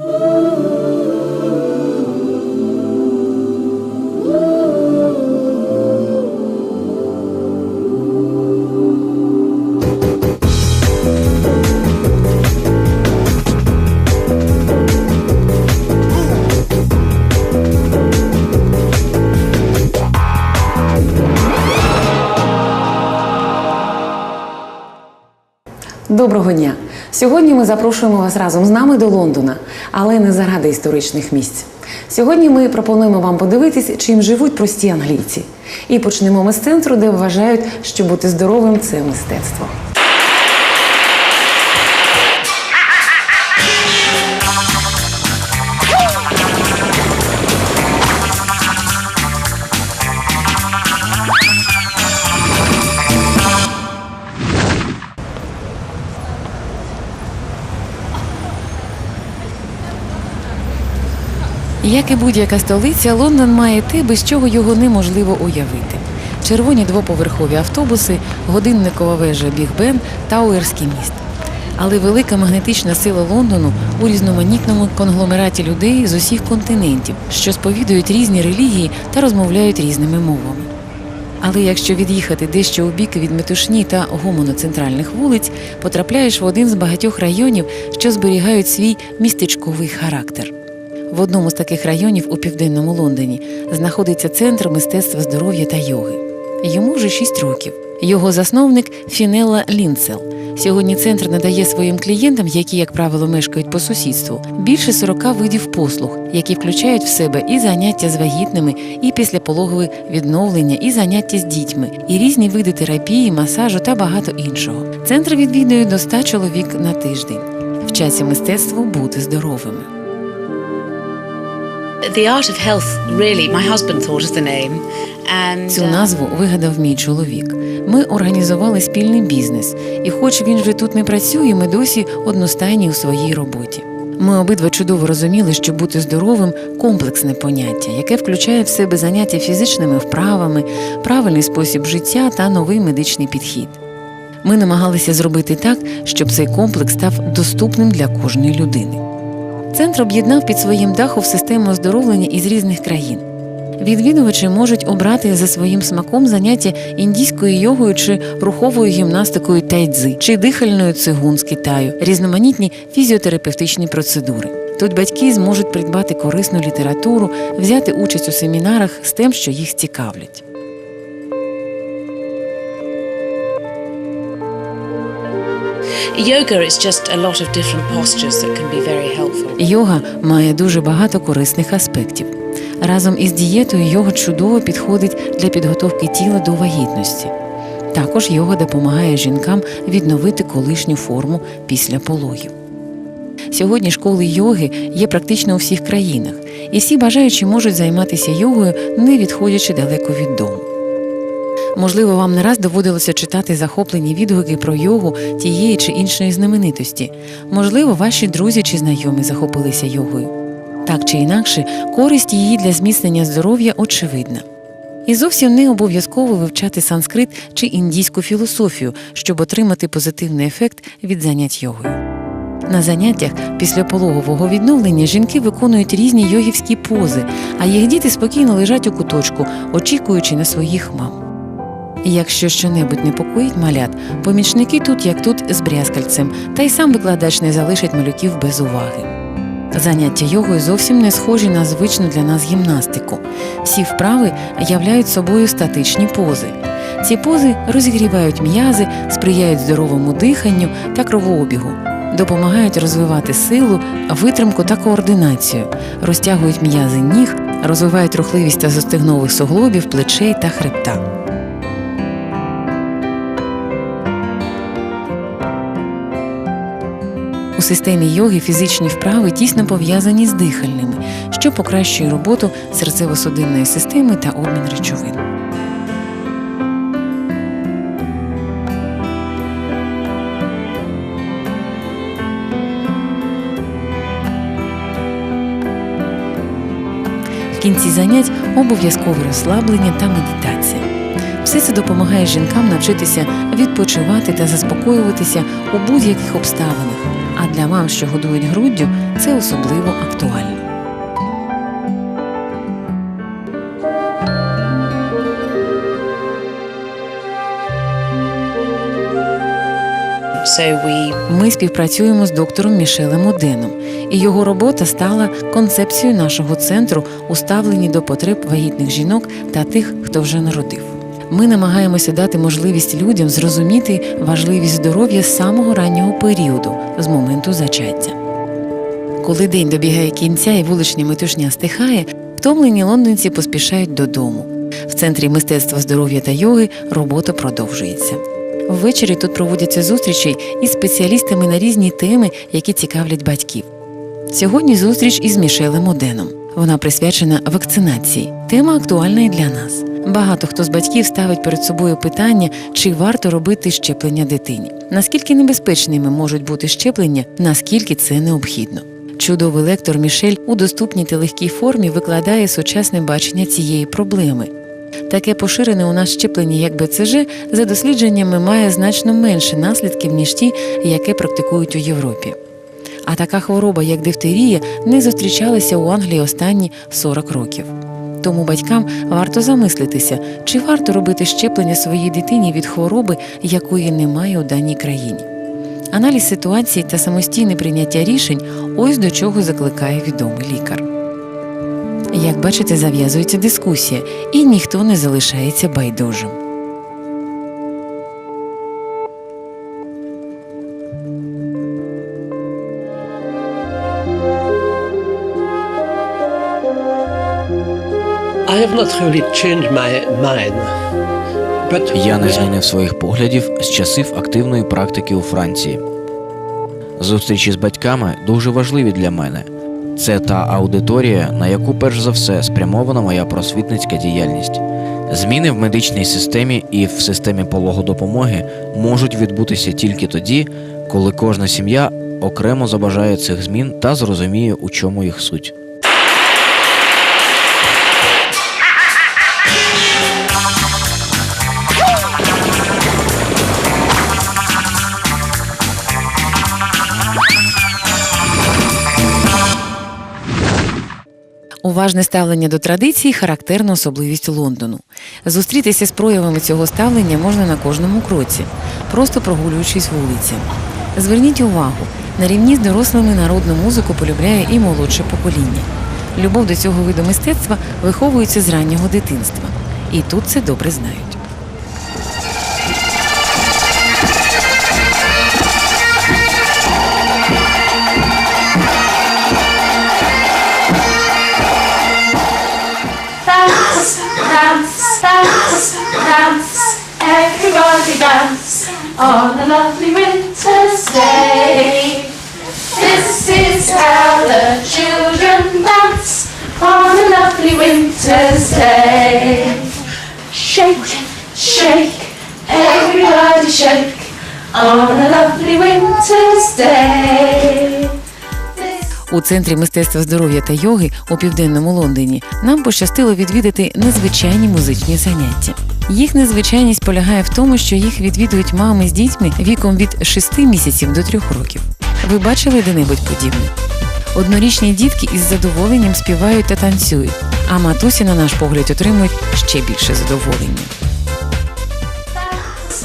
Ooh. Доброго дня! Сьогодні ми запрошуємо вас разом з нами до Лондона, але не заради історичних місць. Сьогодні ми пропонуємо вам подивитись, чим живуть прості англійці. І почнемо ми з центру, де вважають, що бути здоровим це мистецтво. Як і будь-яка столиця, Лондон має те, без чого його неможливо уявити. Червоні двоповерхові автобуси, годинникова вежа Біг Бен та Уерський міст. Але велика магнетична сила Лондону у різноманітному конгломераті людей з усіх континентів, що сповідують різні релігії та розмовляють різними мовами. Але якщо від'їхати дещо у бік від метушні та гомону центральних вулиць, потрапляєш в один з багатьох районів, що зберігають свій містечковий характер. В одному з таких районів у південному Лондоні знаходиться центр мистецтва здоров'я та йоги. Йому вже 6 років. Його засновник Фінелла Лінцел. Сьогодні центр надає своїм клієнтам, які, як правило, мешкають по сусідству, більше 40 видів послуг, які включають в себе і заняття з вагітними, і післяпологове відновлення, і заняття з дітьми, і різні види терапії, масажу та багато іншого. Центр відвідує до 100 чоловік на тиждень. Вчаться мистецтву бути здоровими. The Art of Health, really, my husband thought of the name. And, Цю назву вигадав мій чоловік. Ми організували спільний бізнес, і, хоч він вже тут не працює, ми досі одностайні у своїй роботі. Ми обидва чудово розуміли, що бути здоровим комплексне поняття, яке включає в себе заняття фізичними вправами, правильний спосіб життя та новий медичний підхід. Ми намагалися зробити так, щоб цей комплекс став доступним для кожної людини. Центр об'єднав під своїм дахом систему оздоровлення із різних країн. Відвідувачі можуть обрати за своїм смаком заняття індійською йогою чи руховою гімнастикою тайцзи, чи дихальною цигун з Китаю, різноманітні фізіотерапевтичні процедури. Тут батьки зможуть придбати корисну літературу, взяти участь у семінарах з тим, що їх цікавлять. Йога має дуже багато корисних аспектів. Разом із дієтою йога чудово підходить для підготовки тіла до вагітності. Також йога допомагає жінкам відновити колишню форму після пологів. Сьогодні школи йоги є практично у всіх країнах, і всі бажаючі можуть займатися йогою, не відходячи далеко від дому. Можливо, вам не раз доводилося читати захоплені відгуки про йогу тієї чи іншої знаменитості. Можливо, ваші друзі чи знайомі захопилися йогою. Так чи інакше, користь її для зміцнення здоров'я очевидна. І зовсім не обов'язково вивчати санскрит чи індійську філософію, щоб отримати позитивний ефект від занять йогою. На заняттях після пологового відновлення жінки виконують різні йогівські пози, а їх діти спокійно лежать у куточку, очікуючи на своїх мам. Якщо щонебудь непокоїть малят, помічники тут як тут з брязкальцем, та й сам викладач не залишить малюків без уваги. Заняття йогою зовсім не схожі на звичну для нас гімнастику. Всі вправи являють собою статичні пози. Ці пози розігрівають м'язи, сприяють здоровому диханню та кровообігу, допомагають розвивати силу, витримку та координацію, розтягують м'язи ніг, розвивають рухливість та застигнових суглобів, плечей та хребта. У системі йоги фізичні вправи тісно пов'язані з дихальними, що покращує роботу серцево-судинної системи та обмін речовин. В кінці занять обов'язкове розслаблення та медитація. Все це допомагає жінкам навчитися відпочивати та заспокоюватися у будь-яких обставинах, для мам, що годують груддю, це особливо актуально. Ми співпрацюємо з доктором Мішелем Оденом, і його робота стала концепцією нашого центру у ставленні до потреб вагітних жінок та тих, хто вже народив. Ми намагаємося дати можливість людям зрозуміти важливість здоров'я з самого раннього періоду, з моменту зачаття. Коли день добігає кінця і вуличня метушня стихає, втомлені лондонці поспішають додому. В центрі мистецтва здоров'я та йоги робота продовжується. Ввечері тут проводяться зустрічі із спеціалістами на різні теми, які цікавлять батьків. Сьогодні зустріч із Мішелем Оденом. Вона присвячена вакцинації. Тема актуальна і для нас. Багато хто з батьків ставить перед собою питання, чи варто робити щеплення дитині. Наскільки небезпечними можуть бути щеплення, наскільки це необхідно. Чудовий лектор Мішель у доступній та легкій формі викладає сучасне бачення цієї проблеми. Таке поширене у нас щеплення, як БЦЖ, за дослідженнями має значно менше наслідків, ніж ті, яке практикують у Європі. А така хвороба, як дифтерія, не зустрічалася у Англії останні 40 років. Тому батькам варто замислитися, чи варто робити щеплення своїй дитині від хвороби, якої немає у даній країні. Аналіз ситуації та самостійне прийняття рішень ось до чого закликає відомий лікар. Як бачите, зав'язується дискусія, і ніхто не залишається байдужим. Я не змінив своїх поглядів з часів активної практики у Франції. Зустрічі з батьками дуже важливі для мене. Це та аудиторія, на яку перш за все спрямована моя просвітницька діяльність. Зміни в медичній системі і в системі пологодопомоги можуть відбутися тільки тоді, коли кожна сім'я окремо забажає цих змін та зрозуміє, у чому їх суть. Уважне ставлення до традицій характерна особливість Лондону. Зустрітися з проявами цього ставлення можна на кожному кроці, просто прогулюючись вулицями. Зверніть увагу, на рівні з дорослими народну музику полюбляє і молодше покоління. Любов до цього виду мистецтва виховується з раннього дитинства. І тут це добре знають. Dance, everybody dance on a lovely winter's day. This is how the children dance on a lovely winter's day. Shake, shake, everybody shake on a lovely winter's day. У центрі мистецтва здоров'я та йоги у південному Лондоні нам пощастило відвідати незвичайні музичні заняття. Їх незвичайність полягає в тому, що їх відвідують мами з дітьми віком від 6 місяців до 3 років. Ви бачили де-небудь подібне? Однорічні дітки із задоволенням співають та танцюють, а матусі, на наш погляд, отримують ще більше задоволення.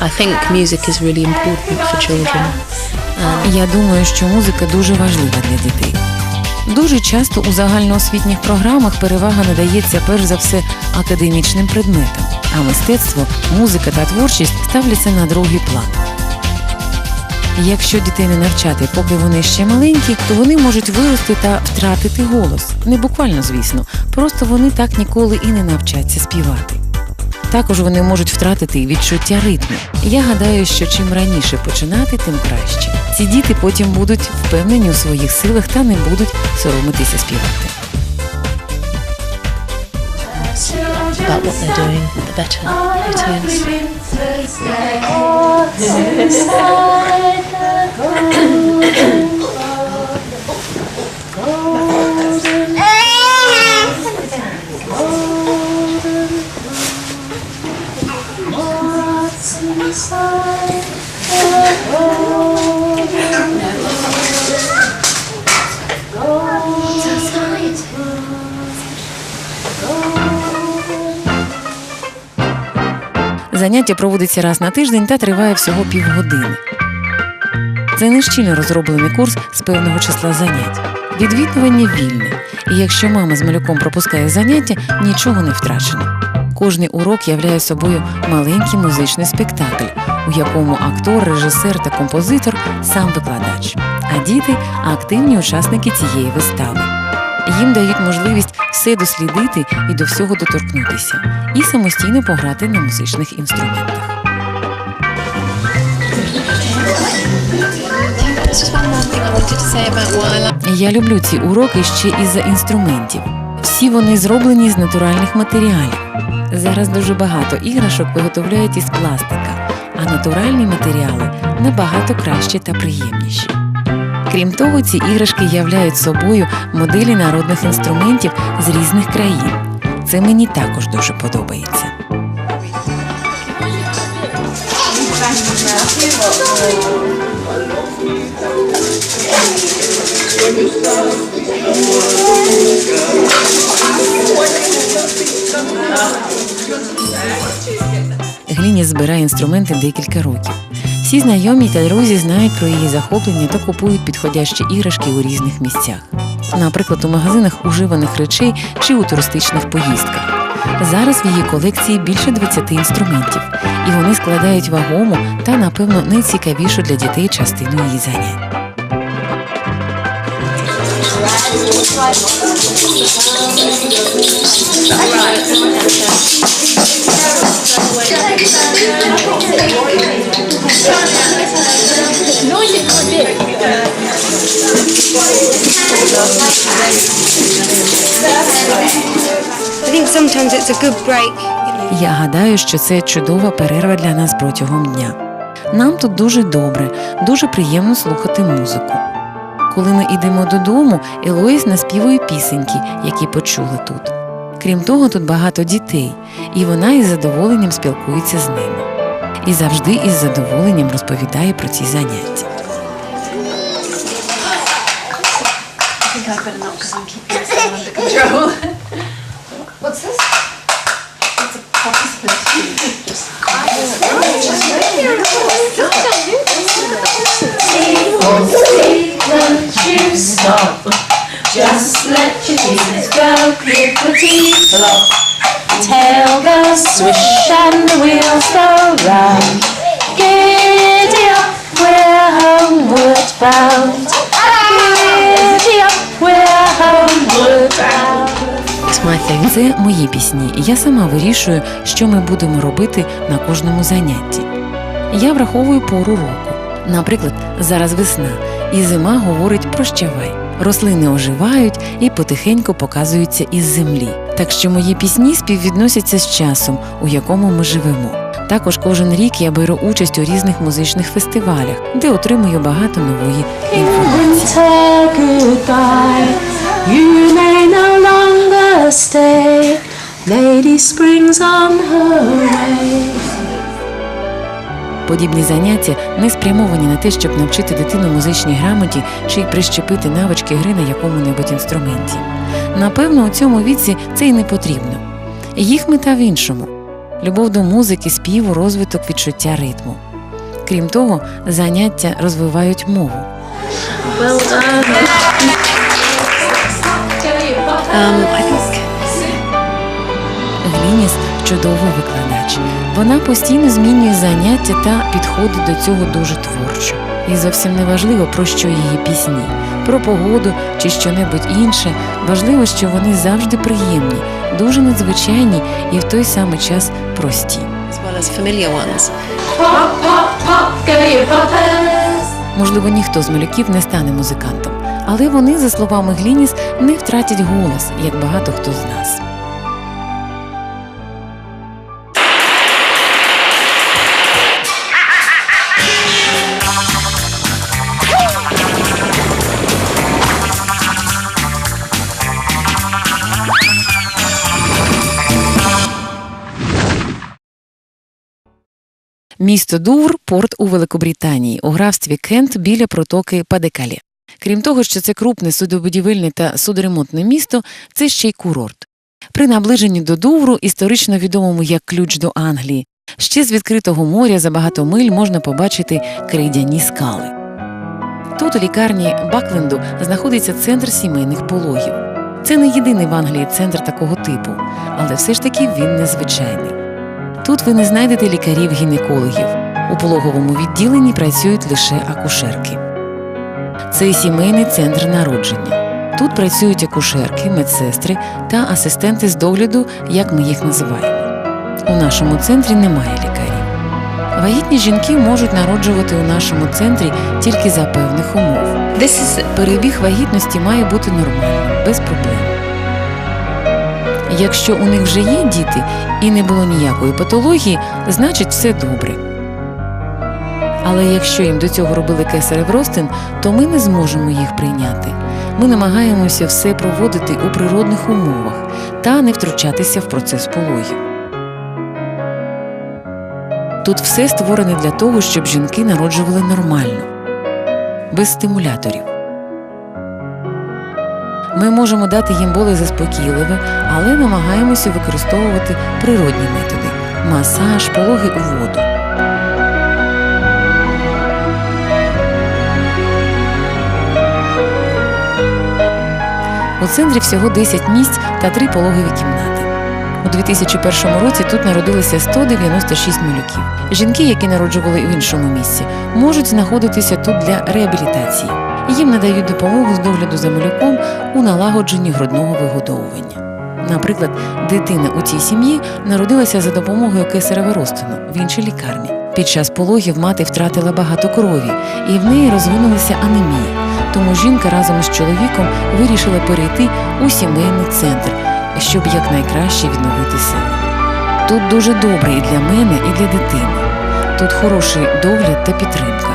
I think music is really important for children. Я думаю, що музика дуже важлива для дітей. Дуже часто у загальноосвітніх програмах перевага надається перш за все академічним предметам, а мистецтво, музика та творчість ставляться на другий план. Якщо дітей навчати, поки вони ще маленькі, то вони можуть вирости та втратити голос. Не буквально, звісно, просто вони так ніколи і не навчаться співати. Також вони можуть втратити відчуття ритму. Я гадаю, що чим раніше починати, тим краще. Ці діти потім будуть впевнені у своїх силах та не будуть соромитися співати. About what they're doing, the better it is. Заняття проводиться раз на тиждень та триває всього півгодини. Це не щільно розроблений курс з певного числа занять. Відвідування вільне, і якщо мама з малюком пропускає заняття, нічого не втрачено. Кожний урок являє собою маленький музичний спектакль, у якому актор, режисер та композитор сам викладач, а діти активні учасники цієї вистави. Їм дають можливість все дослідити і до всього доторкнутися, і самостійно пограти на музичних інструментах. Я люблю ці уроки ще із-за інструментів. Всі вони зроблені з натуральних матеріалів. Зараз дуже багато іграшок виготовляють із пластика, а натуральні матеріали набагато кращі та приємніші. Крім того, ці іграшки являють собою моделі народних інструментів з різних країн. Це мені також дуже подобається. Гліні збирає інструменти декілька років. Всі знайомі та друзі знають про її захоплення та купують підходящі іграшки у різних місцях, наприклад, у магазинах уживаних речей чи у туристичних поїздках. Зараз в її колекції більше 20 інструментів, і вони складають вагому та, напевно, найцікавішу для дітей частину її занять. I Я гадаю, що це чудова перерва для нас протягом дня. Нам тут дуже добре, дуже приємно слухати музику. Коли ми йдемо додому, Елоїс наспівує пісеньки, які почули тут. Крім того, тут багато дітей, і вона із задоволенням спілкується з ними. І завжди із задоволенням розповідає про ці заняття. Just let your teeth go, clippity flop. Tail goes swish and the wheels go round. Giddy up, we're homeward bound. Giddy. Це мої пісні, я сама вирішую, що ми будемо робити на кожному занятті. Я враховую пору року. Наприклад, зараз весна, і зима говорить прощавай. Рослини оживають і потихеньку показуються із землі. Так що мої пісні співвідносяться з часом, у якому ми живемо. Також кожен рік я беру участь у різних музичних фестивалях, де отримую багато нової інформації. Подібні заняття не спрямовані на те, щоб навчити дитину музичній грамоті чи прищепити навички гри на якому-небудь інструменті. Напевно, у цьому віці це й не потрібно. Їх мета в іншому любов до музики, співу, розвиток відчуття ритму. Крім того, заняття розвивають мову. Um, I think Глініс чудовий викладач. Вона постійно змінює заняття та підходить до цього дуже творчо. І зовсім не важливо, про що її пісні, про погоду чи що-небудь інше. Важливо, що вони завжди приємні, дуже надзвичайні і в той самий час прості. Можливо, ніхто з малюків не стане музикантом, але вони, за словами Глініс, не втратять голос, як багато хто з нас. Місто Дувр порт у Великобританії, у графстві Кент біля протоки Падекалі. Крім того, що це крупне судобудівельне та судоремонтне місто, це ще й курорт. При наближенні до Дувру, історично відомому як ключ до Англії, Ще з відкритого моря за багато миль можна побачити крейдяні скали. Тут, у лікарні Бакленду, знаходиться центр сімейних пологів. Це не єдиний в Англії центр такого типу, але все ж таки він незвичайний. Тут ви не знайдете лікарів-гінекологів. У пологовому відділенні працюють лише акушерки. Це сімейний центр народження. Тут працюють акушерки, медсестри та асистенти з догляду, як ми їх називаємо. У нашому центрі немає лікарів. Вагітні жінки можуть народжувати у нашому центрі тільки за певних умов. Перебіг вагітності має бути нормальним, без проблем. Якщо у них вже є діти і не було ніякої патології, значить все добре. Але якщо їм до цього робили кесарев розтин, то ми не зможемо їх прийняти. Ми намагаємося все проводити у природних умовах та не втручатися в процес пологів. Тут все створене для того, щоб жінки народжували нормально, без стимуляторів. Ми можемо дати їм болезаспокійливе, але намагаємося використовувати природні методи масаж, пологи у воду. У центрі всього 10 місць та 3 пологові кімнати. У 2001 році тут народилося 196 малюків. Жінки, які народжували в іншому місці, можуть знаходитися тут для реабілітації. Їм надають допомогу з догляду за малюком у налагодженні грудного вигодовування. Наприклад, дитина у цій сім'ї народилася за допомогою кесарева розтину в іншій лікарні. Під час пологів мати втратила багато крові, і в неї розвинулася анемія. Тому жінка разом із чоловіком вирішила перейти у сімейний центр, щоб якнайкраще відновити сили. Тут дуже добре і для мене, і для дитини. Тут хороший догляд та підтримка,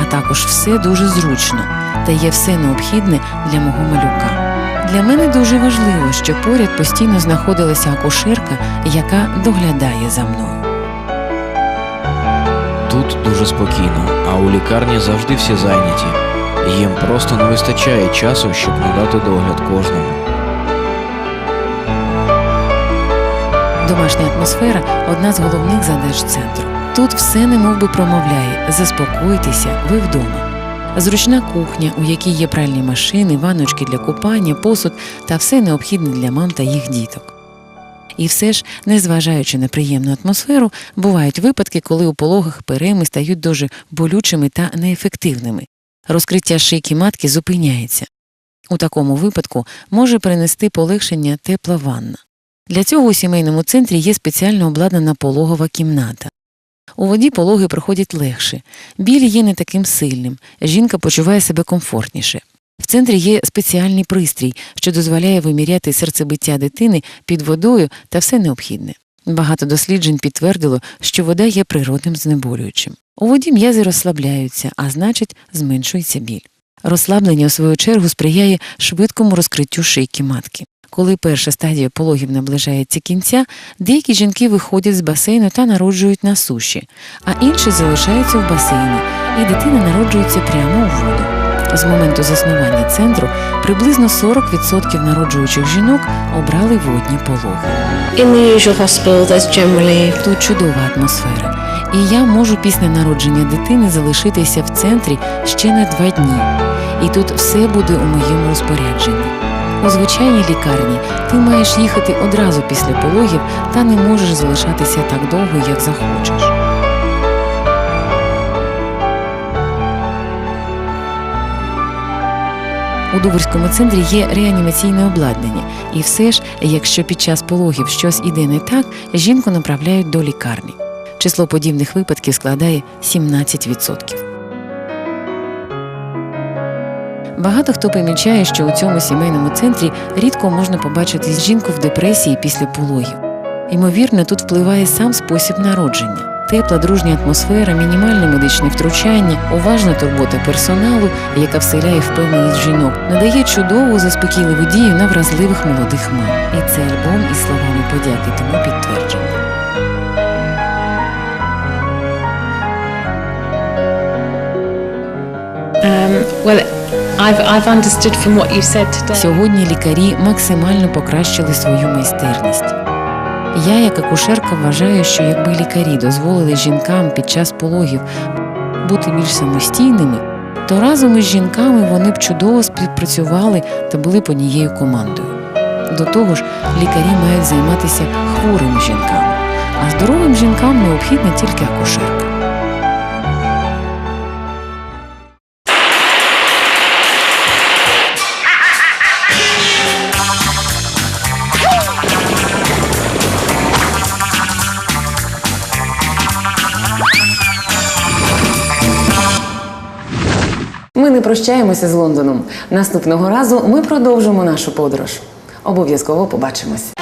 а також все дуже зручно та є все необхідне для мого малюка. Для мене дуже важливо, щоб поряд постійно знаходилася акушерка, яка доглядає за мною. Тут дуже спокійно, а у лікарні завжди всі зайняті. Їм просто не вистачає часу, щоб надати догляд кожному. Домашня атмосфера одна з головних задач центру. Тут все немов би промовляє заспокойтеся, ви вдома. Зручна кухня, у якій є пральні машини, ванночки для купання, посуд та все необхідне для мам та їх діток. І все ж, незважаючи на приємну атмосферу, бувають випадки, коли у пологах перейми стають дуже болючими та неефективними. Розкриття шийки матки зупиняється. У такому випадку може принести полегшення тепла ванна. Для цього у сімейному центрі є спеціально обладнана пологова кімната. У воді пологи проходять легше, біль є не таким сильним, жінка почуває себе комфортніше. В центрі є спеціальний пристрій, що дозволяє виміряти серцебиття дитини під водою та все необхідне. Багато досліджень підтвердило, що вода є природним знеболюючим. У воді м'язи розслабляються, а значить, зменшується біль. Розслаблення, у свою чергу, сприяє швидкому розкриттю шийки матки. Коли перша стадія пологів наближається кінця, деякі жінки виходять з басейну та народжують на суші, а інші залишаються в басейні, і дитина народжується прямо у воду. З моменту заснування центру приблизно 40% народжуючих жінок обрали водні пологи. Generally Тут чудова атмосфера, і я можу після народження дитини залишитися в центрі ще на два дні. І тут все буде у моєму розпорядженні. У звичайній лікарні ти маєш їхати одразу після пологів та не можеш залишатися так довго, як захочеш. У Дубурському центрі є реанімаційне обладнання, і все ж, якщо під час пологів щось іде не так, жінку направляють до лікарні. Число подібних випадків складає 17%. Багато хто помічає, що у цьому сімейному центрі рідко можна побачити жінку в депресії після пологів. Ймовірно, тут впливає сам спосіб народження. Тепла, дружня атмосфера, мінімальне медичне втручання, уважна турбота персоналу, яка вселяє впевненість жінок, надає чудову заспокійливу дію на вразливих молодих мам. І це альбом із словами подяки тому підтвердження. I've I've understood. Сьогодні лікарі максимально покращили свою майстерність. Я, як акушерка, вважаю, що якби лікарі дозволили жінкам під час пологів бути більш самостійними, то разом із жінками вони б чудово співпрацювали та були б однією командою. До того ж, лікарі мають займатися хворими жінками, а здоровим жінкам необхідна тільки акушерка. Ми не прощаємося з Лондоном. Наступного разу ми продовжимо нашу подорож. Обов'язково побачимось.